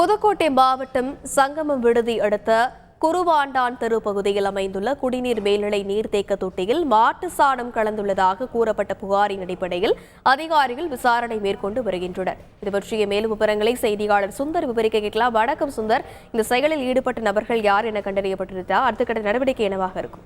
புதுக்கோட்டை மாவட்டம் சங்கமம் விடுதி அடுத்த குருவாண்டான் தெரு பகுதியில் அமைந்துள்ள குடிநீர் மேல்நிலை நீர்த்தேக்க தொட்டியில் மாட்டு சாணம் கலந்துள்ளதாக கூறப்பட்ட புகாரின் அடிப்படையில் அதிகாரிகள் விசாரணை மேற்கொண்டு வருகின்றனர். இது பற்றிய மேலும் விவரங்களை செய்தியாளர் சுந்தர் விவரிக்க கேட்கலாம். வணக்கம் சுந்தர். இந்த செயலில் ஈடுபட்ட நபர்கள் யார் என கண்டறியப்பட்டிருந்தா அடுத்த கட்ட நடவடிக்கை என்னவாக இருக்கும்?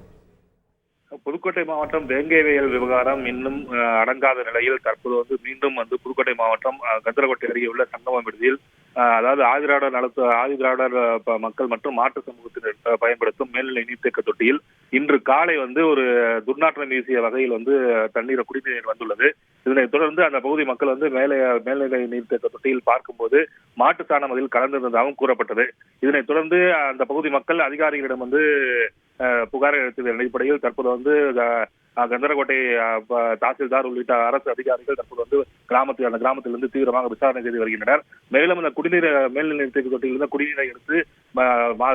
புதுக்கோட்டை மாவட்டம் வேங்கைவேல் விவகாரம் இன்னும் அடங்காத நிலையில் தற்போது வந்து மீண்டும் வந்து புதுக்கோட்டை மாவட்டம் கந்தரகோட்டை அருகே உள்ள சங்கமம் விடுதியில் அதாவது அதாவது திராவிடர் நலத்து ஆதி திராவிடர் மக்கள் மற்றும் மாற்று சமூகத்தினர் பயன்படுத்தும் மேல்நிலை நீர்த்தேக்க தொட்டியில் இன்று காலை வந்து ஒரு துர்நாற்றம் வீசிய வகையில் வந்து தண்ணீர் குடிநீர் வந்துள்ளது. இதனைத் தொடர்ந்து அந்த பகுதி மக்கள் வந்து மேலே மேல்நிலை நீர்த்தேக்க தொட்டியில் பார்க்கும்போது மாட்டு சாணம் அதில் கலந்திருந்ததாகவும் கூறப்பட்டது. இதனைத் தொடர்ந்து அந்த பகுதி மக்கள் அதிகாரிகளிடம் வந்து புகார் அளித்ததன் அடிப்படையில் தற்போது வந்து கந்தரகோட்டை தாசில்தார் உள்ளிட்ட அரசு அதிகாரிகள் தற்போது வந்து கிராமத்தில் அந்த கிராமத்திலிருந்து தீவிரமாக விசாரணை செய்து வருகின்றனர். மேலும் இந்த குடிநீர் மேல்நிலை தொட்டியிலிருந்து குடிநீரை எடுத்து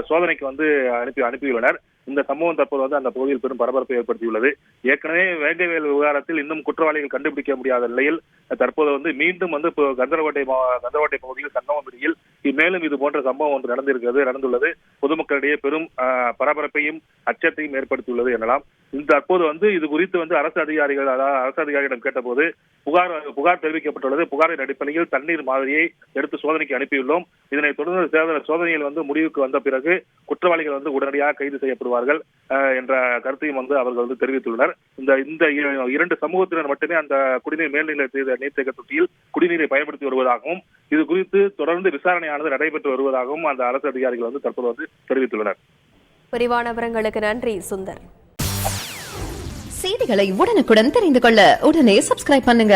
சோதனைக்கு வந்து அனுப்பி அனுப்பியுள்ளனர். இந்த சம்பவம் தற்போது வந்து அந்த பகுதியில் பெரும் பரபரப்பை ஏற்படுத்தியுள்ளது. ஏற்கனவே வேங்கைவேல் விவகாரத்தில் இன்னும் குற்றவாளிகள் கண்டுபிடிக்க முடியாத நிலையில் தற்போது வந்து மீண்டும் வந்து இப்போ கந்தரகோட்டை மா- பகுதியில் சங்கமம் மேலும் இது போன்ற சம்பவம் ஒன்று நடந்திருக்கிறது நடந்துள்ளது. பொதுமக்களிடையே பெரும் பரபரப்பையும் அச்சத்தையும் ஏற்படுத்தியுள்ளது எனலாம். இந்த தற்போது வந்து இது குறித்து வந்து அரசு அதிகாரிகள் அதாவது அரசு அதிகாரிகளிடம் கேட்டபோது புகார் புகார் தெரிவிக்கப்பட்டுள்ளது. புகாரின் அடிப்படையில் தண்ணீர் மாதிரியை எடுத்து சோதனைக்கு அனுப்பியுள்ளோம். இதனைத் தொடர்ந்து தேர்தல் சோதனையில் வந்து முடிவுக்கு வந்த பிறகு குற்றவாளிகள் வந்து உடனடியாக கைது செய்யப்படுவார்கள் என்ற கருத்தையும் வந்து அவர்கள் வந்து தெரிவித்துள்ளனர். இந்த இந்த இரண்டு சமூகத்தினர் மட்டுமே அந்த குடிநீர் மேல்நிலை நீர்த்தேக்க தொட்டியில் குடிநீரை பயன்படுத்தி வருவதாகவும் இது குறித்து தொடர்ந்து விசாரணையானது நடைபெற்று வருவதாகவும் அந்த அரசு அதிகாரிகள் வந்து தற்போது வந்து தெரிவித்துள்ளனர். விரிவான விவரங்களுக்கு நன்றி சுந்தர். செய்திகளை உடனுக்குடன் தெரிந்து கொள்ள உடனே சப்ஸ்கிரைப் பண்ணுங்க.